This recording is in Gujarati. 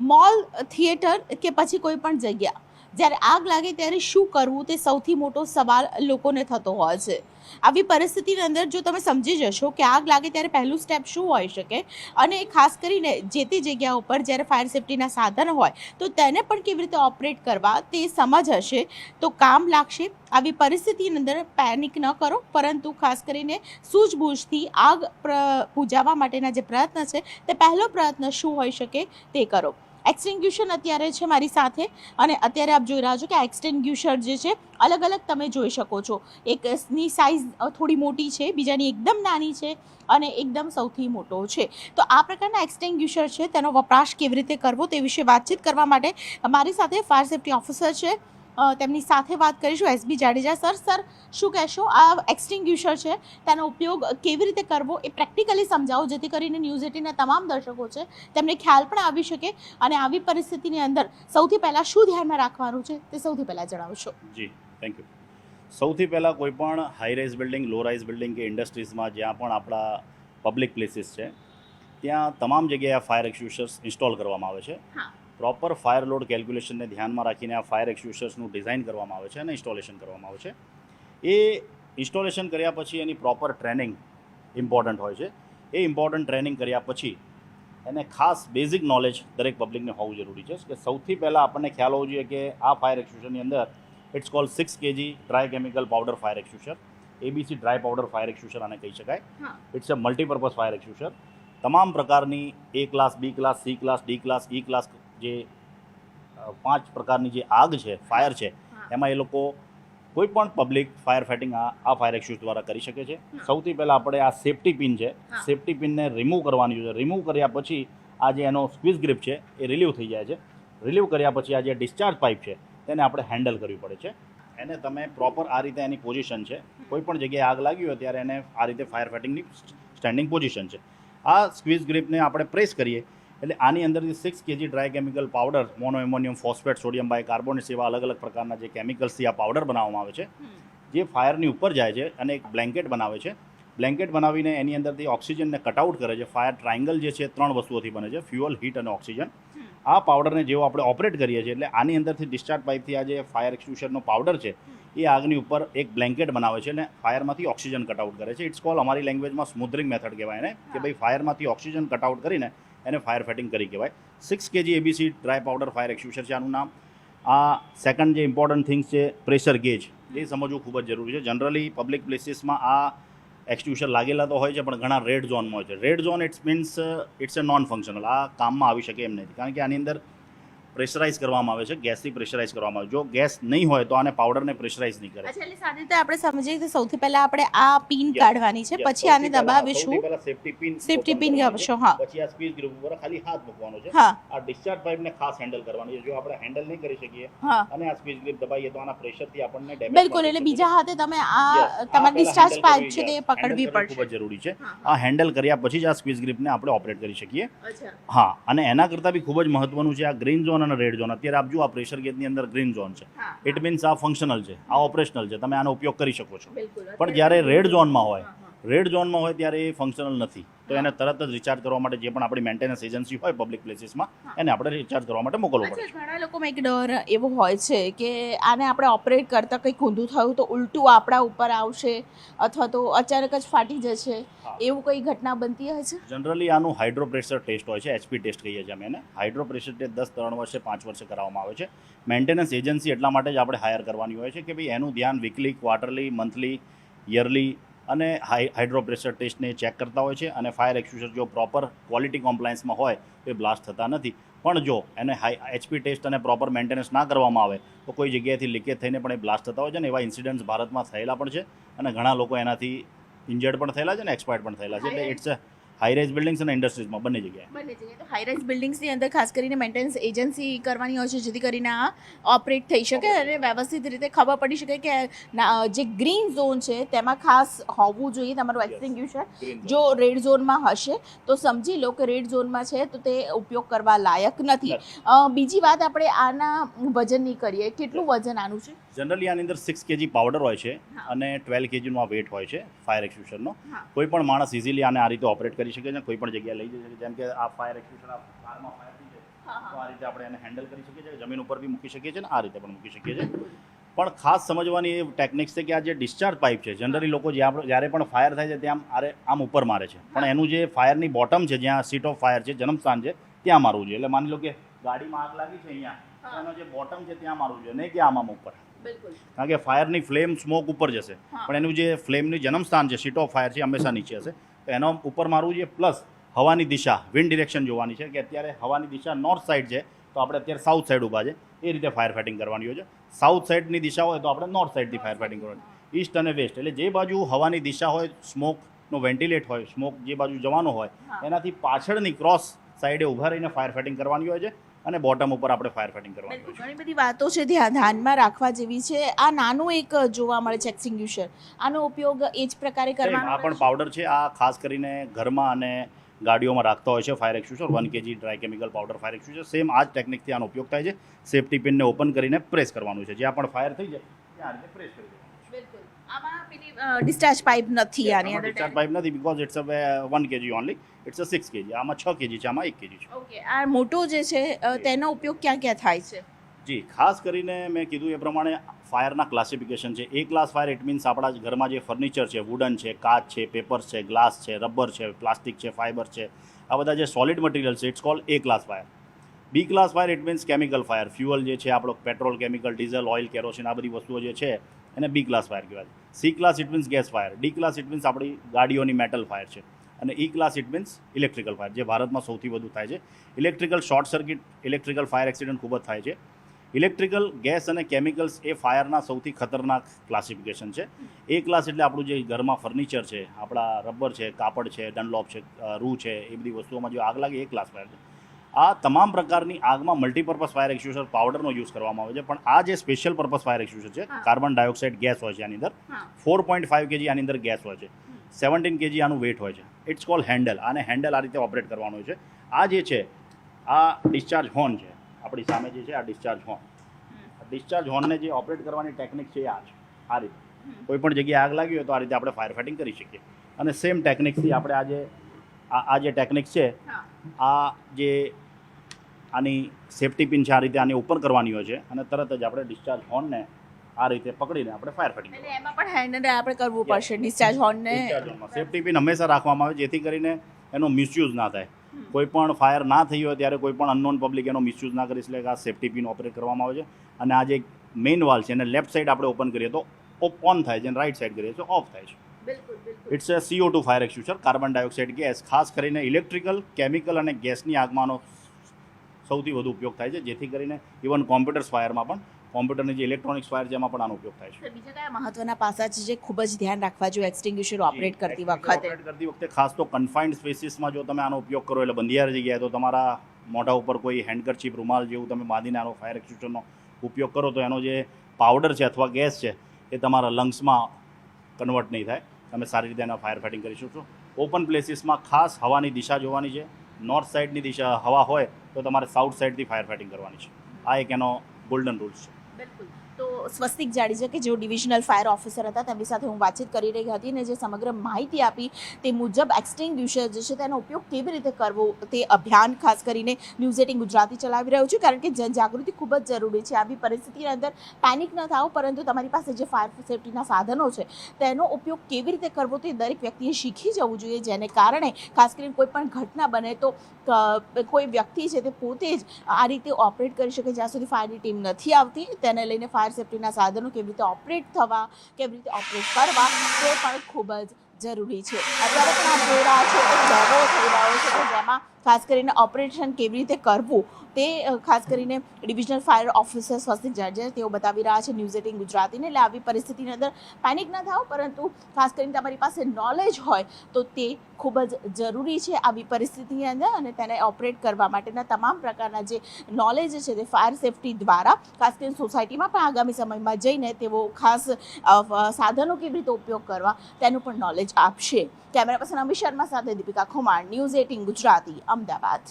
મોલ થિયેટર કે પછી કોઈ પણ જગ્યા. જ્યારે આગ લાગે ત્યારે શું કરવું તે સૌથી મોટો સવાલ લોકોને થતો હોય છે. આવી પરિસ્થિતિની અંદર જો તમે સમજી જશો કે આગ લાગે ત્યારે પહેલું સ્ટેપ શું હોઈ શકે અને ખાસ કરીને જે તે જગ્યા ઉપર જ્યારે ફાયર સેફ્ટીના સાધન હોય, તો તેને પણ કેવી રીતે ઓપરેટ કરવા તે સમજ હશે. તો કામ લાગશે. આવી પરિસ્થિતિની અંદર પેનિક ન કરો, પરંતુ ખાસ કરીને સૂઝબૂઝથી આગ બુઝાવવા માટેના જે પ્રયત્ન છે, તે પહેલો પ્રયત્ન શું હોઈ શકે તે કરો. એક્સટિંગ્યુશન અત્યારે છે મારી સાથે. અને અત્યારે આપ જોઈ રહ્યા છો કે એક્સટિંગ્યુશર જે છે, અલગ અલગ તમે જોઈ શકો છો. એકની સાઇઝ થોડી મોટી છે, બીજાની એકદમ નાની છે અને એકદમ સૌથી મોટો છે. તો આ પ્રકારના એક્સટેન્ગ્યુશર છે, તેનો વપરાશ કેવી રીતે કરવો તે વિશે વાતચીત કરવા માટે મારી સાથે ફાયર સેફ્ટી ઓફિસર છે. તેમની સાથે વાત કરીશું. એસબી જાડેજા સર સર શું કહેશો? આ એક્સટિંગ્યુશર છે. તેનો ઉપયોગ કેવી રીતે કરવો એ પ્રેક્ટિકલી સમજાવો જેથી કરીને ન્યૂઝ એટીના તમામ દર્શકો છે તેમને ખ્યાલ પણ આવી શકે અને આવી પરિસ્થિતિની અંદર સૌથી પહેલાં શું ધ્યાનમાં રાખવાનું છે તે સૌથી પહેલાં જણાવશો. જી થેન્ક યુ સૌથી પહેલાં કોઈ પણ high rise building low rise building કે ઇન્ડસ્ટ્રીઝમાં જ્યાં પણ આપણા પબ્લિક પ્લેસીસ છે ત્યાં તમામ જગ્યાએ ફાયર એક્સ્યુશર્સ ઇન્સ્ટોલ કરવામાં આવે છે. પ્રોપર ફાયર લોડ કેલ્ક્યુલેશનને ધ્યાનમાં રાખીને આ ફાયર એક્સ્યુશર્સનું ડિઝાઇન કરવામાં આવે છે અને ઇન્સ્ટોલેશન કરવામાં આવે છે. એ ઇન્સ્ટોલેશન કર્યા પછી એની પ્રોપર ટ્રેનિંગ ઇમ્પોર્ટન્ટ હોય છે. એ ઇમ્પોર્ટન્ટ ટ્રેનિંગ કર્યા પછી એને ખાસ બેઝિક નોલેજ દરેક પબ્લિકને હોવું જરૂરી છે. કે સૌથી પહેલાં આપણને ખ્યાલ હોવો જોઈએ કે આ ફાયર એક્સ્યુશનની અંદર it's call six KG dry chemical powder fire એક્સ્યુશર ABC dry powder fire એક્સ્યુશર આને કહી શકાય. ઇટ્સ અ મલ્ટીપર્પઝ ફાયર એક્સ્યુશર તમામ પ્રકારની એ ક્લાસ બી class C class D class e class જે પાંચ પ્રકારની જે આગ છે ફાયર છે એમાં એ લોકો કોઈ પણ પબ્લિક ફાયર ફાઇટિંગ આ આ ફાયર એક્સ્યુઝ દ્વારા કરી શકે છે. સૌથી પહેલાં આપણે આ સેફ્ટી પિન છે સેફટી પિનને રિમૂવ કરવાની છે. રિમૂવ કર્યા પછી આ જે એનો સ્ક્વીઝ ગ્રીપ છે એ રિલીવ થઈ જાય છે. રિલીવ કર્યા પછી આ જે ડિસ્ચાર્જ પાઇપ છે તેને આપણે હેન્ડલ કરવી પડે છે. એને તમે પ્રોપર આ રીતે એની પોઝિશન છે કોઈ પણ જગ્યાએ આગ લાગી હોય ત્યારે એને આ રીતે ફાયર ફાઇટિંગની સ્ટેન્ડિંગ પોઝિશન છે. આ સ્ક્વીઝ ગ્રીપને આપણે પ્રેસ કરીએ એટલે આની અંદરથી six KG dry chemical powder mono ammonium phosphate sodium bicarbonate જેવા અલગ અલગ પ્રકારના જે કેમિકલ્સથી આ પાવડર બનાવવામાં આવે છે જે ફાયરની ઉપર જાય છે અને એક બ્લેન્કેટ બનાવે છે. બ્લેન્કેટ બનાવીને એની અંદરથી ઓક્સિજનને કટઆઉટ કરે છે. ફાયર ટ્રાયંગલ જે છે ત્રણ વસ્તુઓથી બને છે ફ્યુઅલ હીટ અને ઓક્સિજન આ પાવડરને જેવો આપણે ઓપરેટ કરીએ છીએ એટલે આની અંદરથી ડિસ્ચાર્જ પાઇપથી આ જે ફાયર એક્સ્યુશનનો પાવડર છે એ આગની ઉપર એક બ્લેન્કેટ બનાવે છે અને ફાયરમાંથી ઓક્સિજન કટઆઉટ કરે છે. ઇટ્સ કોલ અમારી લેંગ્વેજમાં સ્મૂધરિંગ મેથડ કહેવાય એને કે ભાઈ ફાયરમાંથી ઓક્સિજન કટઆઉટ કરીને એને ફાયર ફાઇટિંગ કરી કહેવાય. Six KG ABC dry powder fire એક્સ્યુશર છે આનું નામ. આ સેકન્ડ જે ઇમ્પોર્ટન્ટ થિંગ્સ છે પ્રેશર ગેજ એ સમજવું ખૂબ જ જરૂરી છે. જનરલી પબ્લિક પ્લેસીસમાં આ એક્સ્ટ્યુશન લાગેલા તો હોય છે, પણ ઘણા રેડ ઝોનમાં હોય છે. Red zone it's means it's a non functional આ કામમાં આવી શકે એમ નથી. કારણ કે આની અંદર પ્રેશરાઇઝ કરવામાં આવે છે ગેસથી પ્રેશરાઇઝ કરવામાં આવે જો ગેસ નહીં હોય તો આને પાવડરને પ્રેશરાઇઝ નહીં કરે. અચ્છા એટલે સારી રીતે આપણે સમજીએ સૌથી પહેલા આપણે આ પિન કાઢવાની છે પછી આને દબાવીશું. સેફટી પિન સેફટી પિન આપશો હા. પછી આ સ્પીચ ગ્રુપ ઉપર ખાલી હાથ મૂકવાનો છે. આ ડિસ્ચાર્જ પાઇપને ખાસ હેન્ડલ કરવાની છે. જો આપણે હેન્ડલ નહીં કરી શકીએ અને આ સ્પીચ ગ્રીપ દબાઈએ તો આના પ્રેશરથી આપણને ડેમેજ બિલકુલ એટલે બીજા હાથે તમે આ તમારા ડિસ્ચાર્જ પાઇપ છે તે પકડવી ખૂબ પડશે. જ જરૂરી છે. આ હેન્ડલ કર્યા પછી જ આ સ્ક્વીઝ ગ્રીપને આપણે ઓપરેટ કરી શકીએ. હા અને એના કરતાં બી ખૂબ જ મહત્વનું છે આ ગ્રીન ઝોન અને રેડ ઝોન. અત્યારે આપ આ પ્રેશર ગેજની અંદર ગ્રીન ઝોન છે. ઇટ મીન્સ આ ફંક્શનલ છે. આ ઓપરેશનલ છે. તમે આનો ઉપયોગ કરી શકો છો. પણ જ્યારે રેડ ઝોનમાં હોય. રેડ ઝોનમાં હોય ત્યારે એ ફંક્શનલ નથી. તો એને તરત જ રિચાર્જ કરવા માટે જે પણ આપણી મેન્ટેનન્સ એજન્સી હોય પબ્લિક પ્લેસીસમાં. એને આપણે રિચાર્જ કરવા માટે મોકલવું પડે. ઘણા લોકોમાં એક ડર એવો હોય છે કે આને આપણે ઓપરેટ કરતાં કંઈક ઊંધું થયું તો ઉલટું આપણા ઉપર આવશે અથવા તો અચાનક જ ફાટી જશે. એવું કઈ ઘટના બનતી હોય છે? જનરલી આનું હાઇડ્રો પ્રેશર ટેસ્ટ હોય છે એચપી ટેસ્ટ કહીએ છીએ અમે એને. હાઇડ્રો પ્રેશર ટેસ્ટ દસ ત્રણ વર્ષે પાંચ વર્ષે કરાવવામાં આવે છે. મેન્ટેનન્સ એજન્સી એટલા માટે જ આપણે હાયર કરવાની હોય છે કે ભાઈ એનું ધ્યાન વીકલી ક્વાર્ટરલી મંથલી યરલી અને હાઈ હાઇડ્રો પ્રેશર ટેસ્ટને ચેક કરતા હોય છે અને ફાયર એક્સ્યુઝર જો પ્રોપર ક્વોલિટી કોમ્પ્લાયન્સમાં હોય તો એ બ્લાસ્ટ થતા નથી. પણ જો એને હાઈ એચપી ટેસ્ટ અને પ્રોપર મેન્ટેનન્સ ના કરવામાં આવે તો કોઈ જગ્યાએથી લીકેજ થઈને પણ એ બ્લાસ્ટ થતા હોય છે ને એવા ઇન્સિડન્ટ્સ ભારતમાં થયેલા પણ છે અને ઘણા લોકો એનાથી ઇન્જર્ડ પણ થયેલા છે ને એક્સપાયર્ડ પણ થયેલા છે. એટલે it's a high rise buildings અને ઇન્ડસ્ટ્રીઝમાં બંને જગ્યાએ. બંને જગ્યાએ. તો હાઈરાઇઝ બિલ્ડિંગ્સની અંદર ખાસ કરીને મેન્ટેનન્સ એજન્સી કરવાની હોય છે જેથી કરીને આ ઓપરેટ થઈ શકે અને વ્યવસ્થિત રીતે ખબર પડી શકે કે જે ગ્રીન ઝોન છે તેમાં ખાસ હોવું જોઈએ તમારું zone. જો રેડ ઝોનમાં હશે તો સમજી લો કે રેડ ઝોનમાં છે તો તે ઉપયોગ કરવા લાયક નથી. બીજી વાત આપણે આના વજનની કરીએ. કેટલું વજન આનું છે? જનરલી આની અંદર સિક્સ કેજી પાવડર હોય છે અને ટ્વેલ્વ કેજીનો આ વેટ હોય છે ફાયર એક્સ્યુશનનો કોઈ પણ માણસ ઇઝીલી આને આ રીતે ઓપરેટ કરી શકે છે કોઈ પણ જગ્યાએ લઈ જઈ શકે જેમ કે આ ફાયર એક્સ્યુશન આ કારમાં ફાયર થઈ જાય તો આ રીતે આપણે એને હેન્ડલ કરી શકીએ છીએ જમીન ઉપર બી મૂકી શકીએ છીએ ને આ રીતે પણ મૂકી શકીએ છીએ. પણ ખાસ સમજવાની એ ટેકનિક્સ છે કે આ જે ડિસ્ચાર્જ પાઇપ છે જનરલી લોકો જ્યારે પણ ફાયર થાય છે ત્યાં આરે આમ ઉપર મારે છે. પણ એનું જે ફાયરની બોટમ છે જ્યાં સીટ ઓફ ફાયર છે જન્મસ્થાન છે ત્યાં મારવું જોઈએ. એટલે માની લો કે ગાડીમાં આગ લાગી છે અહીંયા એનો જે બોટમ છે ત્યાં મારવું જોઈએ. નહીં કે આમ આમ ઉપર. કારણ કે ફાયરની ફ્લેમ સ્મોક ઉપર જશે. પણ એનું જે ફ્લેમની જન્મસ્થાન છે સીટ ઓફ ફાયર છે હંમેશા નીચે હશે. તો એનો ઉપર મારવું છે પ્લસ હવાની દિશા વિન્ડ ડિરેક્શન જોવાની છે કે અત્યારે હવાની દિશા નોર્થ સાઈડ છે તો આપણે અત્યારે સાઉથ સાઈડ ઊભા છે. એ રીતે ફાયર ફાઇટિંગ કરવાની હોય છે. સાઉથ સાઈડની દિશા હોય તો આપણે નોર્થ સાઈડથી ફાયર ફાઇટિંગ કરવાની. ઈસ્ટ અને વેસ્ટ એટલે જે બાજુ હવાની દિશા હોય સ્મોકનો વેન્ટિલેટ હોય સ્મોક જે બાજુ જવાનો હોય એનાથી પાછળની ક્રોસ સાઈડે ઊભા રહીને ફાયર ફાઇટિંગ કરવાની હોય છે. અને બોટમ ઉપર આપણે ફાયર ફાઇટિંગ કરવાનું છે. ઘણી બધી વાતો છે ધ્યાન ધ્યાનમાં રાખવા જેવી છે. આ નાનું એક જોવા મળે છે એક્સિંગ્યુશર આનો ઉપયોગ એ જ પ્રકારે કરવાનો આ પણ પાવડર છે. આ ખાસ કરીને ઘરમાં અને ગાડીઓમાં રાખતા હોય છે fire એક્સ્યુશર one KG dry chemical powder fire એક્સ્યુશર same આ જ ટેકનિકથી આનો ઉપયોગ થાય છે. સેફટી પિનને ઓપન કરીને પ્રેસ કરવાનું છે. જ્યાં પણ ફાયર થઈ જાય ત્યાં રીતે પ્રેસ કરી દેવાનું બિલકુલ. આમાં પેલી ડિસ્ચાર્જ પાઇપ નથી આની અંદર. ડિસ્ચાર્જ પાઇપ નથી because it's a one KG only it's a six KG આમાં છ કેજી છે આમાં એક કેજી છે. ઓકે આ મોટો જે છે તેનો ઉપયોગ ક્યાં ક્યાં થાય છે? જી ખાસ કરીને મેં કીધું એ પ્રમાણે ફાયરના ક્લાસિફિકેશન છે. A class fire it means આપણા ઘરમાં જે ફર્નિચર છે વુડન છે કાચ છે પેપર્સ છે ગ્લાસ છે રબર છે પ્લાસ્ટિક છે ફાઇબર છે આ બધા જે સોલિડ મટીરિયલ છે it's call A class fire B class fire it means chemical fire fuel જે છે આપણો petrol chemical diesel oil kerosene આ બધી વસ્તુઓ જે છે એને બી ક્લાસ ફાયર કહેવાય C class it means gas fire D class it means આપણી ગાડીઓની મેટલ ફાયર છે. અને E class it means electrical fire જે ભારતમાં સૌથી વધુ થાય છે. Electrical short circuit electrical fire accident ખૂબ જ થાય છે. ઇલેક્ટ્રિકલ ગેસ અને કેમિકલ્સ એ ફાયરના સૌથી ખતરનાક ક્લાસિફિકેશન છે. એ ક્લાસ એટલે આપણું જે ઘરમાં ફર્નિચર છે, આપણા રબર છે, કાપડ છે ડનલોપ છે રૂ છે, એ બધી વસ્તુઓમાં જો આગ લાગે, એ ક્લાસ ફાયર છે. આ તમામ પ્રકારની આગમાં મલ્ટીપર્પઝ ફાયર એક્સ્યુઝર પાવડરનો યુઝ કરવામાં આવે છે. પણ આ જે સ્પેશિયલ પર્પઝ ફાયર એક્સ્યુઝર છે કાર્બન ડાયોક્સાઇડ ગેસ હોય છે આની અંદર. ફોર પોઈન્ટ ફાઇવ કેજી આની અંદર ગેસ હોય છે. સેવન્ટીન કેજી આનું વેટ હોય છે. ઇટ્સ કોલ હેન્ડલ આને હેન્ડલ આ રીતે ઓપરેટ કરવાનું હોય છે. આ જે છે આ ડિસ્ચાર્જ હોર્ન છે. આપણી સામે જે છે આ ડિસ્ચાર્જ હોર્ન ડિસ્ચાર્જ હોર્નને જે ઓપરેટ કરવાની ટેકનિક છે એ આ છે. આ રીતે. કોઈ પણ જગ્યાએ આગ લાગી હોય તો આ રીતે આપણે ફાયર ફાઇટિંગ કરી શકીએ. અને સેમ ટેકનિકથી આપણે આ જે આ આ જે ટેકનિક છે આ જે આની સેફટી પિન છે આ રીતે આની ઓપન કરવાની હોય છે અને તરત જ આપણે ડિસ્ચાર્જ હોર્નને આ રીતે પકડીને આપણે ફાયર ફાઇટિંગ એટલે એમાં પણ હેન્ડ આપણે કરવું પડશે ડિસ્ચાર્જ હોર્નને સેફટી પિન હંમેશા રાખવામાં આવે જેથી કરીને એનો મિસયુઝ ના થાય. કોઈ પણ ફાયર ના થઈ હોય ત્યારે કોઈ પણ અનનોન પબ્લિક એનો મિસયુઝ ના કરી શકે આ સેફટી પિન ઓપરેટ કરવામાં આવે છે. અને આ જે મેઇન વાલ છે એને લેફ્ટ સાઈડ આપણે ઓપન કરીએ તો ઓન થાય છે અને રાઈટ સાઈડ કરીએ તો ઓફ થાય છે. It's a CO two fire એક્સ્યુચર carbon dioxide gas ખાસ કરીને ઇલેક્ટ્રિકલ કેમિકલ અને ગેસની આગમાંનો સૌથી વધુ ઉપયોગ થાય છે જેથી કરીને ઇવન કોમ્પ્યુટર્સ ફાયરમાં પણ કોમ્પ્યુટરની જે ઇલેક્ટ્રોનિક્સ ફાયર એમાં પણ આનો ઉપયોગ થાય છે. બીજા કયા મહત્વના પાસા છે જે ખૂબ જ ધ્યાન રાખવા જોઈએ એક્સટિંગ્યુશર ઓપરેટ કરતી વખતે? ઓપરેટ કરતી વખતે ખાસ તો કન્ફાઇન્ડ સ્પેસીસમાં જો તમે આનો ઉપયોગ કરો એટલે બંધિયાર જગ્યાએ તો તમારા મોઢા ઉપર કોઈ હેન્ડકરચીપ રૂમાલ જેવું તમે બાંધીને આનો ફાયર એક્સ્ટિંગ્યુશરનો ઉપયોગ કરો તો એનો જે પાવડર છે અથવા ગેસ છે એ તમારા લંગ્સમાં કન્વર્ટ નહીં થાય. તમે સારી રીતે એના ફાયર ફાઇટિંગ કરી શકશો ઓપન પ્લેસીસમાં ખાસ હવાની દિશા જોવાની છે. નોર્થ સાઇડની દિશા હવા હોય તો તમારે સાઉથ સાઇડથી ફાયર ફાઇટિંગ કરવાની છે. આ એક એનો ગોલ્ડન રૂલ્સ છે. બિલકુલ. તો સ્વસ્તિક જાડેજા કે જેઓ ડિવિઝનલ ફાયર ઓફિસર હતા, તેમની સાથે હું વાતચીત કરી રહી હતી અને જે સમગ્ર માહિતી આપી તે મુજબ એક્સટિંગ્યુશર જે છે તેનો ઉપયોગ કેવી રીતે કરવો તે અભિયાન ખાસ કરીને ન્યૂઝ એટીન ગુજરાતી ચલાવી રહ્યો છું, કારણ કે જનજાગૃતિ ખૂબ જ જરૂરી છે. આવી પરિસ્થિતિની અંદર પેનિક ન થાવ પરંતુ તમારી પાસે જે ફાયર સેફટીના સાધનો છે, તેનો ઉપયોગ કેવી રીતે કરવો તે દરેક વ્યક્તિએ શીખી જવું જોઈએ, જેને કારણે ખાસ કરીને કોઈ પણ ઘટના બને તો કોઈ વ્યક્તિ છે તે પોતે જ આ રીતે ઓપરેટ કરી શકે જ્યાં સુધી ફાયરની ટીમ નથી આવતી. તેને લઈને ફાયર સેફટીના સાધનો કેવી રીતે ઓપરેટ થવા, કેવી રીતે ઓપરેટ કરવા, તે પણ ખૂબ જ જરૂરી છે. અત્યારે પણ જોઈ રહ્યા છે કે ડેમો થઈ રહ્યો છે કે જેમાં ખાસ કરીને ઓપરેશન કેવી રીતે કરવું તે ખાસ કરીને ડિવિઝનલ ફાયર ઓફિસર્સ વસ્તી જર્જર તેઓ બતાવી રહ્યા છે ન્યૂઝ એટીન ગુજરાતીને, એટલે આવી પરિસ્થિતિની અંદર પેનિક ન થાવ પરંતુ ખાસ કરીને તમારી પાસે નોલેજ હોય તો તે ખૂબ જ જરૂરી છે આવી પરિસ્થિતિની અંદર અને તેને ઓપરેટ કરવા માટેના તમામ પ્રકારના જે નોલેજ છે તે ફાયર સેફટી દ્વારા ખાસ કરીને સોસાયટીમાં પણ આગામી સમયમાં જઈને તેઓ ખાસ સાધનો કેવી રીતે ઉપયોગ કરવા તેનું પણ નોલેજ આપશે. કેમેરા પર્સન અમિત શર્મા સાથે Deepika Khumar news eighteen Gujarati Ahmedabad